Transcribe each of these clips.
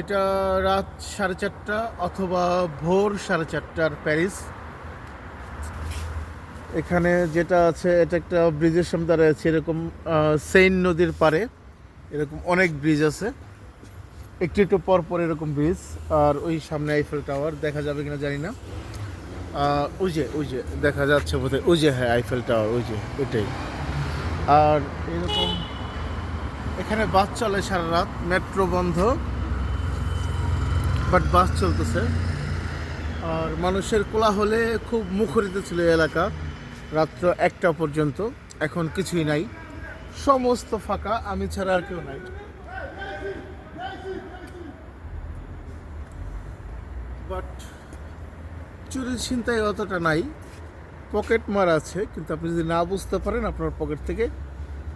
এটা রাত সাড়ে চারটা অথবা ভোর সাড়ে চারটার প্যারিস। এখানে যেটা আছে, এটা একটা ব্রিজের সামনে দাঁড়িয়ে আছে, এরকম সেইন নদীর পারে এরকম অনেক ব্রিজ আছে। একটু একটু পর পর এরকম ব্রিজ, আর ওই সামনে আইফেল টাওয়ার দেখা যাবে কিনা জানি না। ওই যে ওই যে, দেখা যাচ্ছে বোধহয়। ওই যে হ্যাঁ আইফেল টাওয়ার ওই যে, ওইটাই। আর এরকম এখানে বাস চলে সারা রাত, মেট্রো বন্ধ বাট বাস চলতেছে। আর মানুষের কোলাহলে খুব মুখরিত ছিল এলাকা রাত্র একটা পর্যন্ত, এখন কিছুই নাই। সমস্ত ফাঁকা, আমি ছাড়া আর কেউ নাই। বাট চুরি ছিনতাই অতটা নাই। পকেট মার আছে, কিন্তু আপনি যদি না বুঝতে পারেন আপনার পকেট থেকে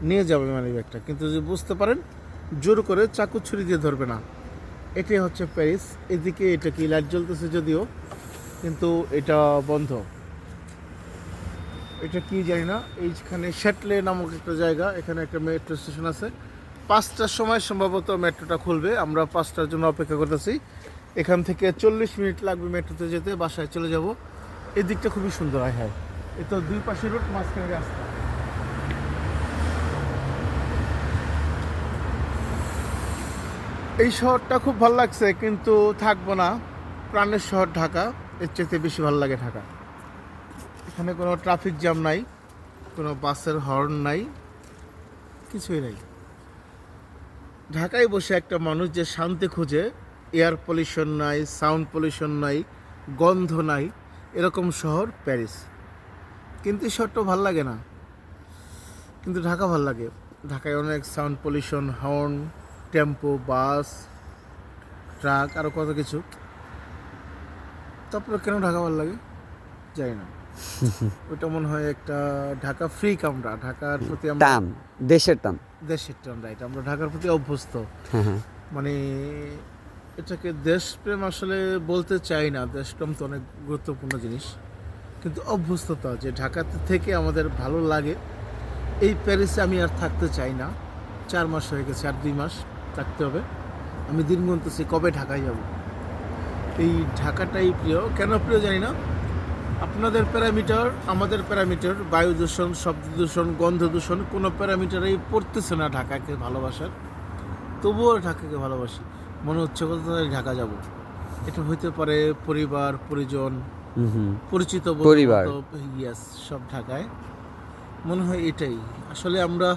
নিয়ে যাবে মানি ব্যাগটা। কিন্তু যদি বুঝতে পারেন, জোর করে চাকু ছুরি দিয়ে ধরবে না। এটাই হচ্ছে প্যারিস। এদিকে এটা কি লাইট জ্বলতেছে যদিও, কিন্তু এটা বন্ধ। এটা কি জানি না, এইখানে শ্যাটলে নামক একটা জায়গা, এখানে একটা মেট্রো স্টেশন আছে। পাঁচটার সময় সম্ভবত মেট্রোটা খুলবে। আমরা পাঁচটার জন্য অপেক্ষা করতেছি। এখান থেকে চল্লিশ মিনিট লাগবে মেট্রোতে যেতে, বাসায় চলে যাব। এই দিকটা খুবই সুন্দর, হয় হ্যাঁ। এ তো দুই পাশে রোড মাঝখানে রাস্তা। এই শহরটা খুব ভালো লাগছে, কিন্তু থাকব না। প্রাণের শহর ঢাকা, এর চেয়ে বেশি ভালো লাগে ঢাকা। এখানে কোনো ট্রাফিক জ্যাম নাই, কোনো বাসের হর্ন নাই, কিছুই নাই। ঢাকায় বসে একটা মানুষ যে শান্তি খুঁজে এয়ার পলিউশন নাই সাউন্ড পলিউশন নাই, গন্ধ নাই, এরকম শহর প্যারিস। কিন্তু এই শহরটা ভালো লাগে না। কিন্তু ঢাকা ভালো লাগে। ঢাকায় অনেক sound pollution horn tempo bus truck আরও কত কিছু। তারপরে কেন ঢাকা ভালো লাগে? জানি না। ওটা মনে হয় একটা ঢাকা ফ্রি কামরা ঢাকার প্রতি আমরা টান দেশের টান। দেশের টান রাইট আমরা ঢাকার প্রতি অভ্যস্ত। হ্যাঁ হ্যাঁ। মানে এটাকে দেশপ্রেম আসলে বলতে চাই না। দেশপ্রেম তো অনেক গুরুত্বপূর্ণ জিনিস। কিন্তু অভ্যস্ততা যে ঢাকাতে থেকে আমাদের ভালো লাগে এই প্যারিসে আমি আর থাকতে চাই না। চার মাস হয়ে গেছে আর দুই মাস। থাকতে হবে। আমি দিন গুনতেছি কবে ঢাকায় যাব? এই ঢাকাটাই প্রিয়। কেন প্রিয় জানি না। আপনাদের প্যারামিটার আমাদের প্যারামিটার বায়ু দূষণ শব্দ দূষণ গন্ধ দূষণ কোনো প্যারামিটারেই পড়তেছে না ঢাকাকে ভালোবাসার। তবুও ঢাকাকে ভালোবাসি। মনে হচ্ছে তাড়াতাড়ি ঢাকা যাব। এটা হইতে পারে পরিবার পরিজন পরিচিত পরিবার। ইয়াস সব ঢাকায়। মনে হয় এটাই। আসলে আমরা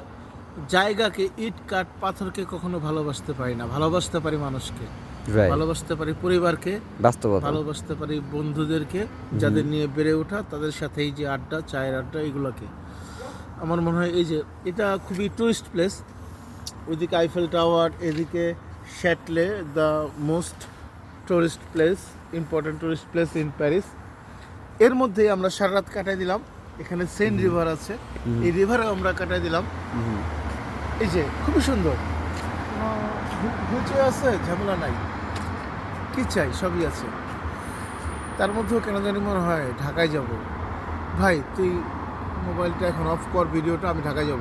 জায়গাকে ইট কাঠ পাথরকে কখনো ভালোবাসতে পারি না। ভালোবাসতে পারি মানুষকে। ভালোবাসতে পারি পরিবারকে। বাস্তবতা। ভালোবাসতে পারি বন্ধুদেরকে যাদের নিয়ে বেড়ে ওঠা তাদের সাথে এই যে আড্ডা চায়ের আড্ডা এগুলোকে। আমার মনে হয় এই যে এটা খুবই টুরিস্ট প্লেস ওইদিকে আইফেল টাওয়ার এদিকে Chatelet the most tourist place important tourist place in Paris এর মধ্যে আমরা সারা রাত কাটাই দিলাম। এখানে সেন রিভার আছে। এই রিভারে আমরা কাটাই দিলাম। এই যে খুবই সুন্দর। হুচে আছে ঝামেলা নাই। কি চাই? সবই আছে। তার মধ্যেও কেন জানি মনে হয় ঢাকায় যাব। ভাই তুই মোবাইলটা এখন অফ কর ভিডিওটা আমি ঢাকায় যাব।